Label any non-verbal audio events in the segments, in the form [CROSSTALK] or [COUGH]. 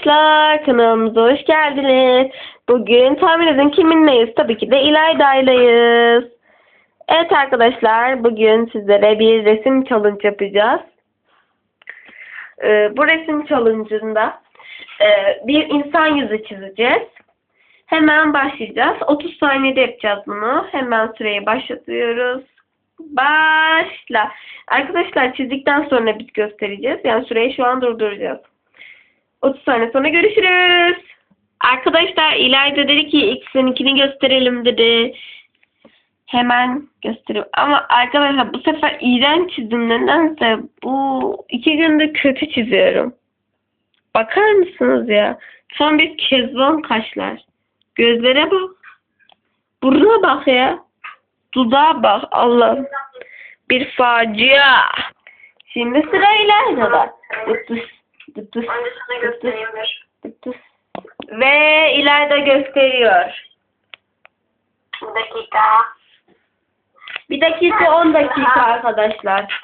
arkadaşlar kanalımıza hoş geldiniz. Bugün tahmin edin kiminleyiz? Tabii ki de İlayda'ylayız. Evet arkadaşlar bugün sizlere bir resim challenge yapacağız. Ee, bu resim challenge'ında e, bir insan yüzü çizeceğiz. Hemen başlayacağız. 30 saniyede yapacağız bunu. Hemen süreyi başlatıyoruz. Başla. Arkadaşlar çizdikten sonra biz göstereceğiz. Yani süreyi şu an durduracağız. 30 saniye sonra görüşürüz. Arkadaşlar İlayda dedi ki X'ininkini gösterelim dedi. Hemen göstereyim. Ama arkadaşlar bu sefer iğrenç çizdim. Nedense bu iki günde kötü çiziyorum. Bakar mısınız ya? Son bir kezban kaşlar. Gözlere bak. Burnuna bak ya. Dudağa bak. Allah'ım. Bir facia. Şimdi sıra İlayda'da. Dıtıs, dıtıs, Önce sana göstereyim bir. dıtıs. Ve İlayda gösteriyor. Bir dakika. Bir dakika 10 dakika arkadaşlar.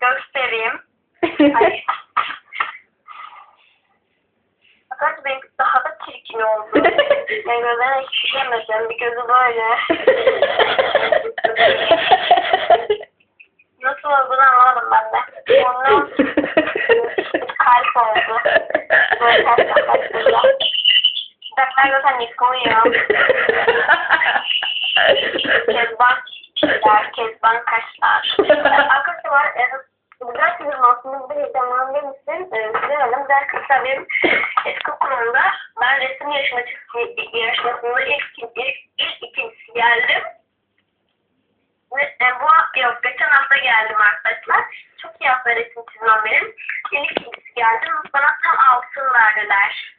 Göstereyim. [LAUGHS] Fakat benimki daha da çirkin oldu. [LAUGHS] Yani gözlerine hiç yemedim. Bir gözü böyle. [LAUGHS] Nasıl olduğunu anlamadım ben de. Onun kalp oldu. Böyle yaklaştırdı. Dudaklar zaten yıkılıyor. Kezban çizgiler, kezban kaşlar. Arkadaşlar e, güzel çizim aslında bir heyecanlandım demiştim. E, Silemedim. Güzel kısa benim eski okulumda ben resim yarışması, yarışmasında ilk, ilk, ilk ikincisi geldim. Ve e, bu yok geldim arkadaşlar. Çok iyi hafta resim çizmem benim. İlk ikincisi geldim. Bana tam altın verdiler.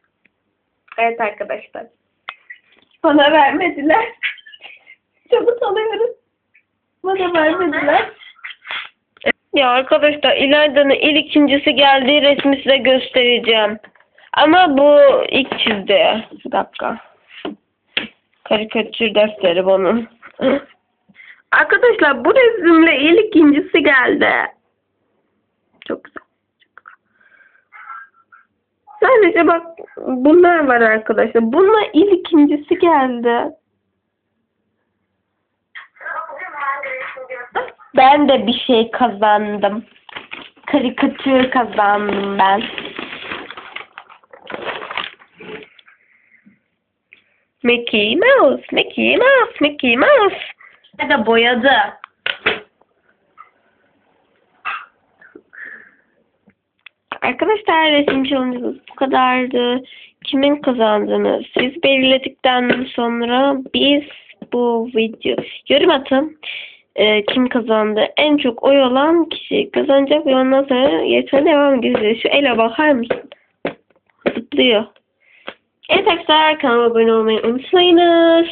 evet arkadaşlar. Bana vermediler. [LAUGHS] Çabuk alıyorum. Bana vermediler. Ya arkadaşlar İlayda'nın ilk ikincisi geldiği resmi size göstereceğim. Ama bu ilk çizdi. Bir dakika. Karikatür defteri bunun. [LAUGHS] Arkadaşlar bu resimle ilk ikincisi geldi. Çok güzel. Sadece bak bunlar var arkadaşlar. Bununla ilk ikincisi geldi. Ben de bir şey kazandım. Karikatür kazandım ben. Mickey Mouse, Mickey Mouse, Mickey Mouse. De boyadı. Arkadaşlar resim challenge'ımız bu kadardı. Kimin kazandığını siz belirledikten sonra biz bu video yorum atın. Ee, kim kazandı? En çok oy olan kişi kazanacak ve ondan sonra yarışmaya devam edeceğiz. Şu ele bakar mısın? Zıplıyor. Evet arkadaşlar kanalıma abone olmayı unutmayınız.